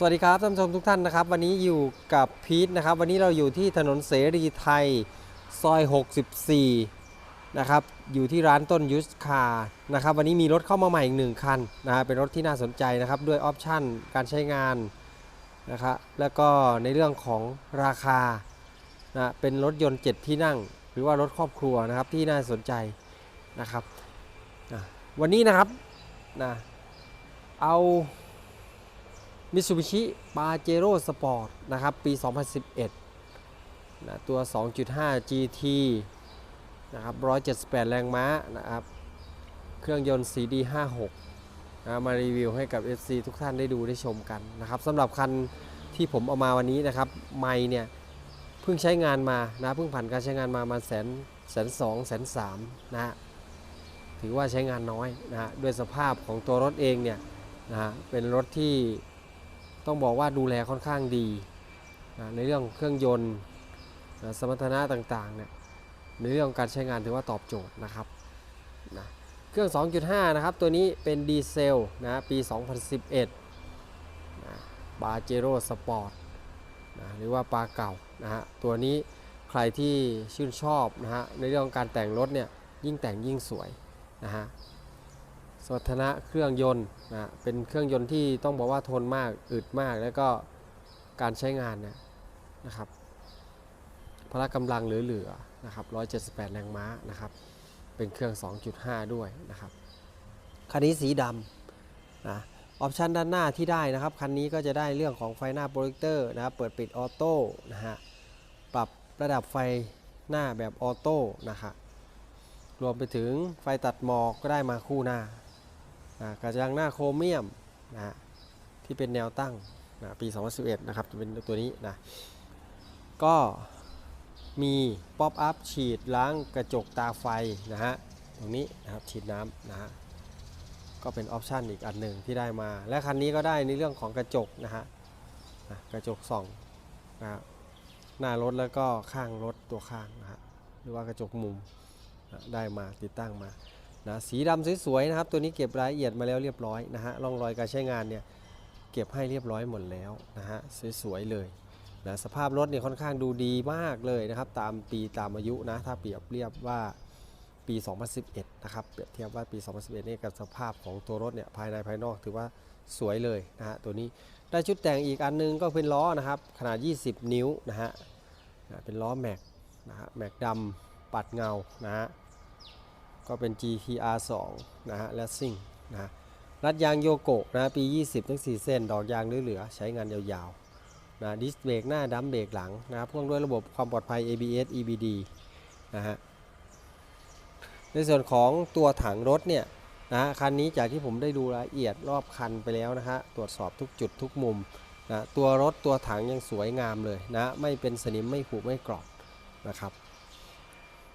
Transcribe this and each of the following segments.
สวัสดีครับท่านผู้ชมทุกท่านนะครับ วันนี้อยู่กับพีทนะครับ วันนี้เราอยู่ที่ถนนเสรีไทยซอย 64 นะครับ อยู่ที่ร้านต้นยุสคาร์นะครับ วันนี้มีรถเข้ามาใหม่อีกหนึ่งคันนะฮะเป็นรถที่น่าสนใจนะครับ ด้วยออปชั่นการใช้งานนะครับแล้วก็ในเรื่องของราคานะเป็นรถยนต์ 7 ที่นั่ง หรือว่ารถครอบครัวนะครับที่น่าสนใจนะครับนะวันนี้นะครับนะเอา มิ t ซูบิชิปาเจโร่สปอร์ตนะครับปี 2011นะตัว 2.5 GT นะครับ 178 แรงม้านะครับ เครื่องยนต์ CD 56 นะมารีวิวให้กับ FC ทุกท่านได้ดูได้ชมกันนะครับสำหรับคันที่ผมเอามาวันนี้นะครับไม่เนี่ยเพิ่งใช้งานมานะเพิ่งผ่านการใช้งานมามาแสนแสนสองแสนสามนะฮะถือว่าใช้งานน้อยนะฮะด้วยสภาพของตัวรถเองเนี่ยนะฮะเป็นรถที่ ต้องบอกว่าดูแลค่อนข้างดีนะในเรื่องเครื่องยนต์นะสมรรถนะต่างๆเนี่ยในเรื่องการใช้งานถือว่าตอบโจทย์นะครับนะเครื่อง 2.5 นะครับ ตัวนี้เป็นดีเซลนะปี 2011นะบาเจโร่สปอร์ตนะหรือว่าปลาเก่านะฮะตัวนี้ใครที่ชื่นชอบนะฮะในเรื่องการแต่งรถเนี่ยยิ่งแต่งยิ่งสวยนะฮะ สมรรถนะเครื่องยนต์นะเป็นเครื่องยนต์ที่ต้องบอกว่าทนมากอึดมากแล้วก็การใช้งานนี่ยนะครับพละกำลังเหลือๆนะครับ178 แรงม้านะครับ เป็นเครื่อง 2.5 ด้วยนะครับ คันนี้สีดำนะออปชันด้านหน้าที่ได้นะครับ คันนี้ก็จะได้เรื่องของไฟหน้าโปรเจคเตอร์นะครับเปิดปิดออโต้นะฮะปรับระดับไฟหน้าแบบออโต้นะครับรวมไปถึงไฟตัดหมอกก็ได้มาคู่หน้า นะกระจังหน้าโครเมียมนะฮะที่เป็นแนวตั้งนะปี 2011 นะครับจะเป็นตัวนี้นะก็มีป๊อปอัพฉีดล้างกระจกตาไฟนะฮะตรงนี้นะครับฉีดน้ำนะฮะก็เป็นออปชันอีกอันหนึ่งที่ได้มา และคันนี้ก็ได้ในเรื่องของกระจกนะฮะนะกระจกส่องนะฮะหน้ารถแล้วก็ข้างรถตัวข้างนะฮะหรือว่ากระจกมุมนะได้มาติดตั้งมา นะสีดำสวยๆนะครับ ตัวนี้เก็บรายละเอียดมาแล้วเรียบร้อยนะฮะร่องรอยการใช้งานเนี่ยเก็บให้เรียบร้อยหมดแล้วนะฮะสวยๆเลยนะสภาพรถเนี่ยค่อนข้างดูดีมากเลยนะครับ ตามปีตามอายุนะถ้าเปรียบเทียบว่าปี 2011 นะครับเปรียบเทียบว่าปี 2011นี่กับสภาพของตัวรถเนี่ยภายในภายนอกถือว่าสวยเลยนะฮะตัวนี้ได้ชุดแต่งอีกอันนึงก็เป็นล้อนะครับขนาด 20 นิ้วนะฮะเป็นล้อแม็กนะฮะแม็กดำปัดเงานะฮะ ก็เป็น GTR 2นะฮะและซิ่งนะฮะรัดยางโยโกะนะปี 20 ทั้ง 4 เส้น ดอกยางเหลือๆใช้งานยาวๆนะดิสเบรกหน้าดัมเบรกหลังนะพ่วงด้วยระบบความปลอดภัย ABS EBD นะฮะในส่วนของตัวถังรถเนี่ยนะฮะคันนี้จากที่ผมได้ดูรายละเอียดรอบคันไปแล้วนะฮะตรวจสอบทุกจุดทุกมุมนะตัวรถตัวถังยังสวยงามเลยนะไม่เป็นสนิมไม่ผุไม่กรอบนะครับ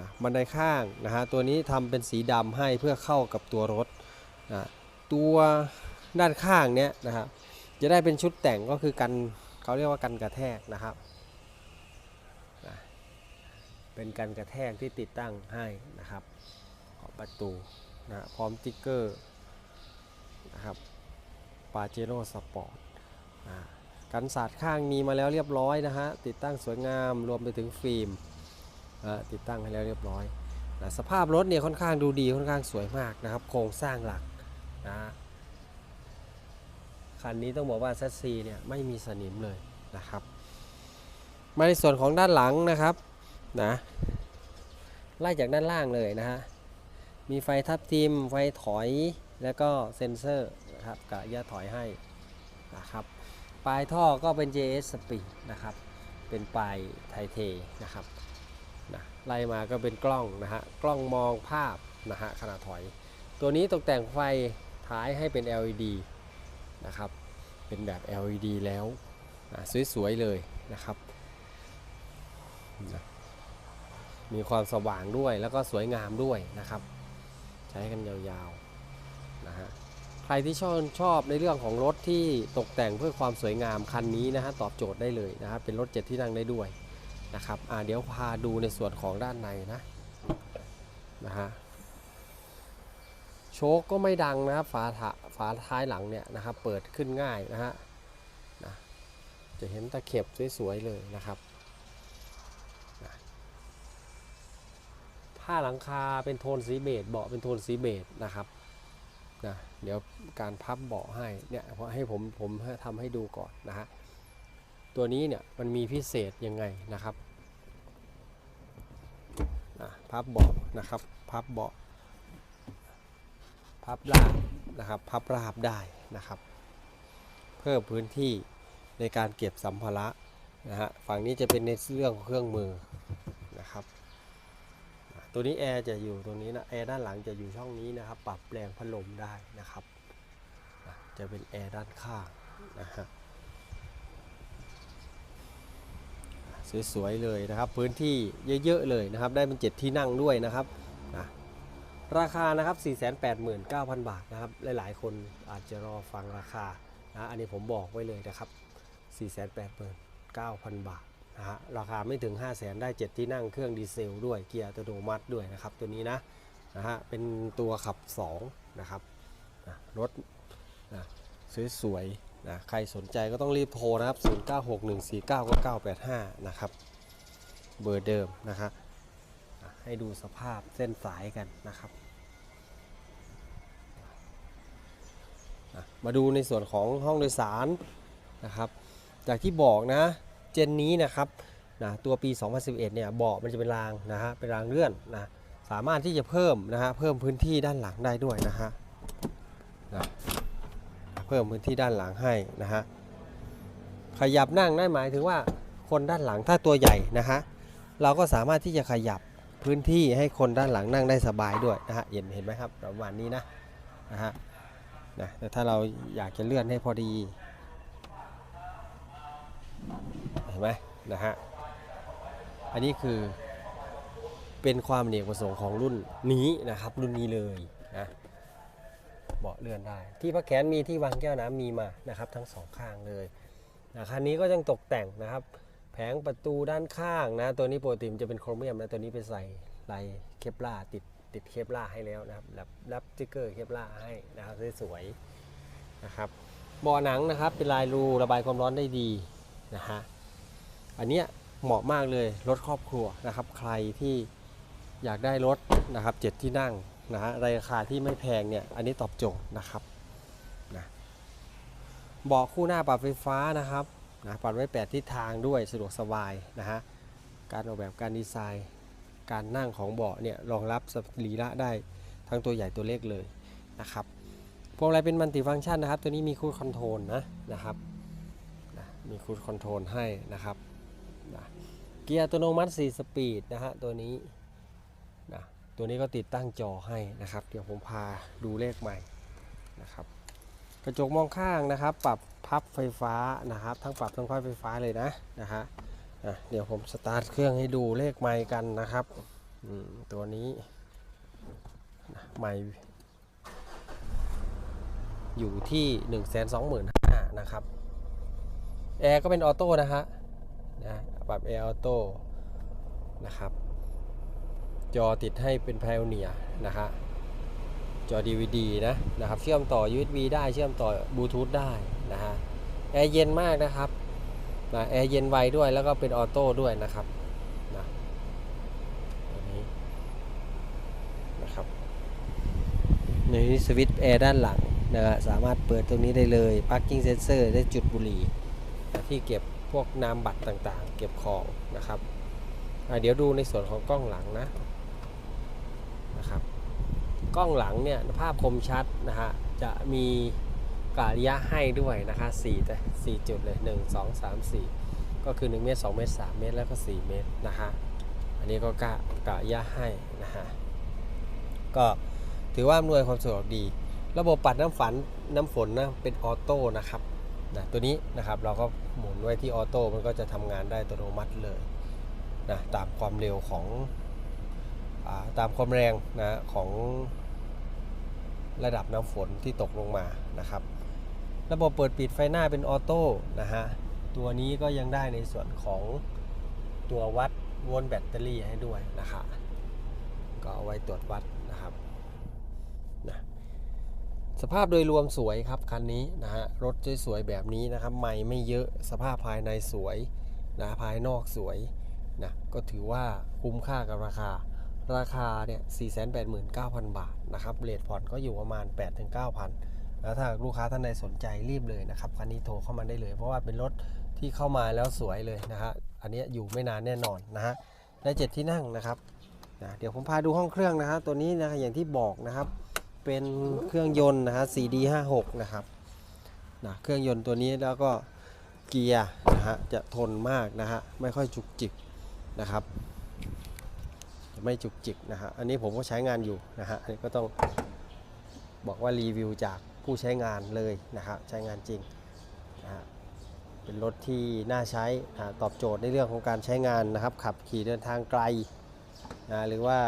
นะบันไดข้างนะฮะตัวนี้ทำเป็นสีดำให้เพื่อเข้ากับตัวรถนะตัวด้านข้างเนี้ยนะครับจะได้เป็นชุดแต่งก็คือกันเขาเรียกว่ากันกระแทกนะครับนะเป็นกันกระแทกที่ติดตั้งให้นะครับขอบประตูนะพร้อมติ๊กเกอร์นะครับปาเจโร่สปอร์ตกันสาดข้างมีมาแล้วเรียบร้อยนะฮะติดตั้งสวยงามรวมไปถึงฟิล์ม ติดตั้งให้แล้วเรียบร้อยนะสภาพรถเนี่ยค่อนข้างดูดีค่อนข้างสวยมากนะครับ โครงสร้างหลักนะคันนี้ต้องบอกว่าแซซีเนี่ยไม่มีสนิมเลยนะครับมาในส่วนของด้านหลังนะครับนะไล่จากด้านล่างเลยนะฮะมีไฟทับทิม ไฟถอยแล้วก็เซ็นเซอร์นะครับกะยะถอยให้นะครับปลายท่อก็เป็น JS Speed นะครับเป็นปลายไทเทนะครับ ไล่มาก็เป็นกล้องนะฮะกล้องมองภาพนะฮะขนาดถอย ตัวนี้ตกแต่งไฟท้ายให้เป็น LED นะครับเป็นแบบ LED แล้วนะสวยๆเลยนะครับนะมีความสว่างด้วยแล้วก็สวยงามด้วยนะครับ ใช้กันยาวๆนะฮะใครที่ชอบชอบในเรื่องของรถที่ตกแต่งเพื่อความสวยงามคันนี้นะฮะตอบโจทย์ได้เลยนะครับเป็นรถเจ็ดที่นั่งได้ด้วย นะครับอ่าเดี๋ยวพาดูในส่วนของด้านในนะนะฮะโชคก็ไม่ดังนะครับฝาถาฝาท้ายหลังเนี่ยนะครับเปิดขึ้นง่ายนะฮะนะจะเห็นตะเข็บสวยๆเลยนะครับนะผ้าหลังคาเป็นโทนสีเบจเบาะเป็นโทนสีเบจนะครับนะเดี๋ยวการพับเบาะให้เนี่ยเพราะให้ผมผมทำให้ดูก่อนนะฮะ ตัวนี้เนี่ยมันมีพิเศษยังไงนะครับพับเบาะนะครับพับเบาะพับราบนะครับพับราบได้นะครับ เพิ่มพื้นที่ในการเก็บสัมภาระนะฮะฝั่งนี้จะเป็นในเรื่องเครื่องมือนะครับ ตัวนี้แอร์จะอยู่ตรงนี้นะแอร์ด้านหลังจะอยู่ช่องนี้นะครับ ปรับแรงพัดลมได้นะครับ จะเป็นแอร์ด้านข้างนะฮะอะ สวยๆเลยนะครับ พื้นที่เยอะๆเลยนะครับ ได้เป็นเจ็ดที่นั่งด้วยนะครับนะราคานะครับ 489,000 บาทนะครับ หลายๆ คนอาจจะรอฟังราคานะอันนี้ผมบอกไว้เลยนะครับ 489,000 บาทนะฮะราคาไม่ถึง 5 0 0 0 0 0 ได้ 7 ที่นั่งเครื่องดีเซลด้วยเกียร์อัตโนมัติด้วยนะครับ ตัวนี้นะนะฮะเป็นตัวขับ 2 นะครับนะรถนะสวยๆ นะใครสนใจก็ต้องรีบโทรนะครับ 0961499985 นะครับ เบอร์เดิมนะครับให้ดูสภาพเส้นสายกันนะครับมาดูในส่วนของห้องโดยสารนะครับ จากที่บอกนะเจนนี้นะครับนะตัวปี 2011 เนี่ยเบาะมันจะเป็นรางนะฮะเป็นรางเลื่อนนะสามารถที่จะเพิ่มนะฮะเพิ่มพื้นที่ด้านหลังได้ด้วยนะฮะนะ เพิ่มพื้นที่ด้านหลังให้นะฮะขยับนั่งได้หมายถึงว่าคนด้านหลังถ้าตัวใหญ่นะฮะเราก็สามารถที่จะขยับพื้นที่ให้คนด้านหลังนั่งได้สบายด้วยนะฮะเห็นเห็นไหมครับประมาณนี้นะนะฮะนะแต่ถ้าเราอยากจะเลื่อนให้พอดีเห็นไหมนะฮะอันนี้คือเป็นความเหนียกประสงค์ของรุ่นนี้นะครับรุ่นนี้เลยนะ เบาะเลื่อนได้ ที่พักแขนมีที่วางแก้วน้ำมีมานะครับ ทั้งสองข้างเลยนะคันนี้ก็ยังตกแต่งนะครับ แผงประตูด้านข้างนะ ตัวนี้โปกติมจะเป็นโครเมียมนะ ตัวนี้ไปใส่ลายเคปลาติดติดเคปลาให้แล้วนะครับรับรับสติ๊กเกอร์เคปลาให้นะครับสวยๆนะครับเบาะหนังนะครับเป็นลายรูระบายความร้อนได้ดีนะฮะอันเนี้ยเหมาะมากเลยรถครอบครัวนะครับ ใครที่อยากได้รถนะครับเจ็ดที่นั่ง นะฮะราคาที่ไม่แพงเนี่ยอันนี้ตอบโจทย์นะครับนะเบาะคู่หน้าปรับไฟฟ้านะครับนะปรับไว้ 8 ทิศทางด้วยสะดวกสบายนะฮะการออกแบบการดีไซน์ การนั่งของเบาะเนี่ยรองรับสรีระได้ทั้งตัวใหญ่ตัวเล็กเลยนะครับพวงมาลัยเป็นมัลติฟังก์ชันนะครับ ตัวนี้มีคูดคอนโทรลนะนะครับนะมีคูดคอนโทรลให้นะครับนะเกียร์อัตโนมัติ 4 สปีดนะฮะตัวนี้นะ ตัวนี้ก็ติดตั้งจอให้นะครับ เดี๋ยวผมพาดูเลขใหม่นะครับ กระจกมองข้างนะครับ ปรับพับไฟฟ้านะครับ ทั้งปรับทั้งพับไฟฟ้าเลยนะนะฮะเดี๋ยวผมสตาร์ทเครื่องให้ดูเลขไมค์กันนะครับตัวนี้นะไมค์อยู่ที่ 1 2 5 0 0 0นะครับ แอร์ก็เป็นออโต้นะฮะนะปรับแอร์ออโต้นะครับ จอติดให้เป็นไพ o อเนียนะฮะจอ DVD นะนะครับ เชื่อมต่อ USB ได้เชื่อมต่อบลูทูธได้นะฮะแอร์เย็นมากนะครับนะแอร์เย็นไวด้วยแล้วก็เป็นออโต้ด้วยนะครับนะตัวนี้นะครับในสวิตช์แอร์ด้านหลังนะฮะสามารถเปิดตรงนี้ได้เลย Parking Sensor ได้จุดบุหรี่นะที่เก็บพวกนามบัตรต่างๆ เก็บของนะครับเดี๋ยวดูในส่วนของกล้องหลังนะ นะครับกล้องหลังเนี่ยภาพคมชัดนะฮะจะมีการะยะให้ด้วยนะคะ4แต่4จุดเลย 1 2 3 4 ก็คือ 1 เมตร 2 เมตร 3 เมตร แล้วก็ 4 เมตรนะฮะอันนี้ก็กะกะระยะให้นะฮะก็ถือว่าอำนวยความสะดวกดี ระบบปัดน้ำฝนน้ำฝนนะเป็นออโต้นะครับนะตัวนี้นะครับเราก็หมุนไว้ที่ออโต้มันก็จะทำงานได้อัตโนมัติเลยนะตามความเร็วของ ตามความแรงนะของระดับน้ำฝนที่ตกลงมานะครับ ระบบเปิดปิดไฟหน้าเป็นออโต้นะฮะตัวนี้ก็ยังได้ในส่วนของตัววัดโวลต์แบตเตอรี่ให้ด้วยนะครับก็เอาไว้ตรวจวัดนะครับนะสภาพโดยรวมสวยครับคันนี้นะฮะรถสวยๆแบบนี้นะครับไม่ไม่เยอะสภาพภายในสวยนะภายนอกสวยนะก็ถือว่าคุ้มค่ากับราคา ราคาเนี่ย489,000 บาทนะครับเรทผ่อนก็อยู่ประมาณ 8-9,000 แล้วถ้าลูกค้าท่านใดสนใจรีบเลยนะครับคันนี้โทรเข้ามาได้เลย เพราะว่าเป็นรถที่เข้ามาแล้วสวยเลยนะฮะอันนี้อยู่ไม่นานแน่นอนนะฮะได้เจ็ดที่นั่งนะครับนะเดี๋ยวผมพาดูห้องเครื่องนะฮะตัวนี้นะอย่างที่บอกนะครับ เป็นเครื่องยนต์นะฮะ CD 5 6 นะครับนะเครื่องยนต์ตัวนี้แล้วก็เกียร์นะฮะจะทนมากนะฮะไม่ค่อยจุกจิกนะครับ จะไม่จุกจิกนะฮะอันนี้ผมก็ใช้งานอยู่นะฮะอันนี้ก็ต้องบอกว่ารีวิวจากผู้ใช้งานเลยนะครับใช้งานจริงนะฮะเป็นรถที่น่าใช้นะตอบโจทย์ในเรื่องของการใช้งานนะครับ ขับขี่เดินทางไกลนะหรือว่า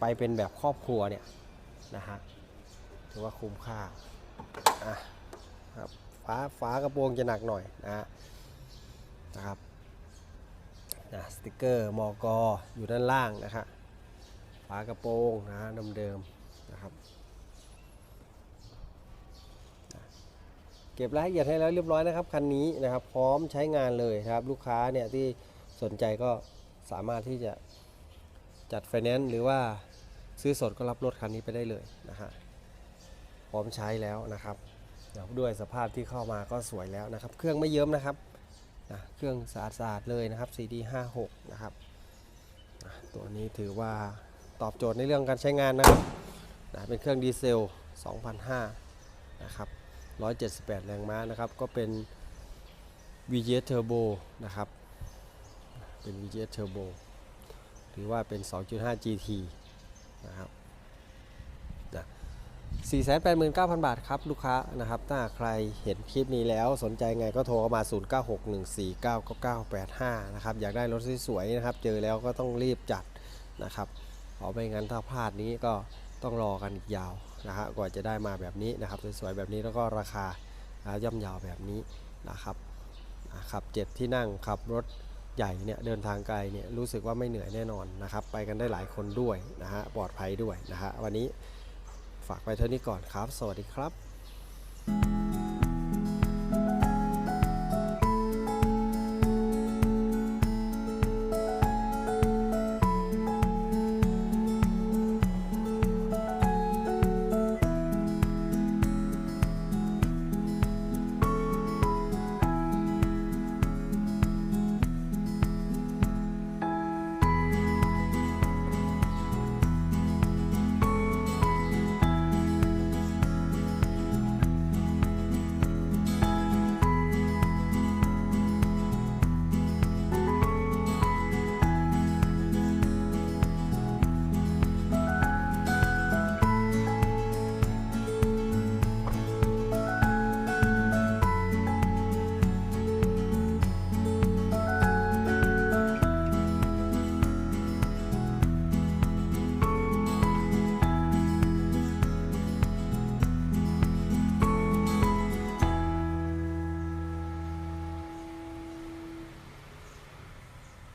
ไปเป็นแบบครอบครัวเนี่ยนะฮะถือว่าคุ้มค่าอะครับฝาฝากระโปรงจะหนักหน่อยนะนะครับ นะสติกเกอร์มอกออยู่ด้านล่างนะครับฝากระโปรงนะฮะเดิมๆนะครับเก็บรายละเอียดให้แล้วเรียบร้อยนะครับคันนี้นะครับ พร้อมใช้งานเลยนะครับ ลูกค้าเนี่ยที่สนใจก็สามารถที่จะจัดไฟแนนซ์หรือว่าซื้อสดก็รับรถคันนี้ไปได้เลยนะฮะพร้อมใช้แล้วนะครับด้วยสภาพที่เข้ามาก็สวยแล้วนะครับ เครื่องไม่เยิ้มนะครับ นะเครื่องสะอาดสะอาดเลยนะครับ CD 5 6 นะครับอะตัวนี้ถือว่าตอบโจทย์ในเรื่องการใช้งานนะครับนะเป็นเครื่องดีเซล 2005 นะครับ 178 แรงม้านะครับ ก็เป็น VGS Turbo นะครับ เป็น VGS Turbo หรือว่าเป็น 2.5 GT นะครับ 489,000 บาทครับ ลูกค้านะครับ ถ้าใครเห็นคลิปนี้แล้วสนใจไงก็โทรเข้ามา 0961499985 นะครับ อยากได้รถสวยๆนะครับ เจอแล้วก็ต้องรีบจัดนะครับเพราะไม่งั้นถ้าพลาดนี้ก็ต้องรอกันอีกยาวนะฮะกว่าจะได้มาแบบนี้นะครับ สวยๆแบบนี้แล้วก็ราคาย่อมยาวแบบนี้นะครับนะครับเจ็ดที่นั่งขับรถใหญ่เนี่ยเดินทางไกลเนี่ยรู้สึกว่าไม่เหนื่อยแน่นอนนะครับ ไปกันได้หลายคนด้วยนะฮะปลอดภัยด้วยนะฮะวันนี้ ฝากไปเท่านี้ก่อนครับ สวัสดีครับ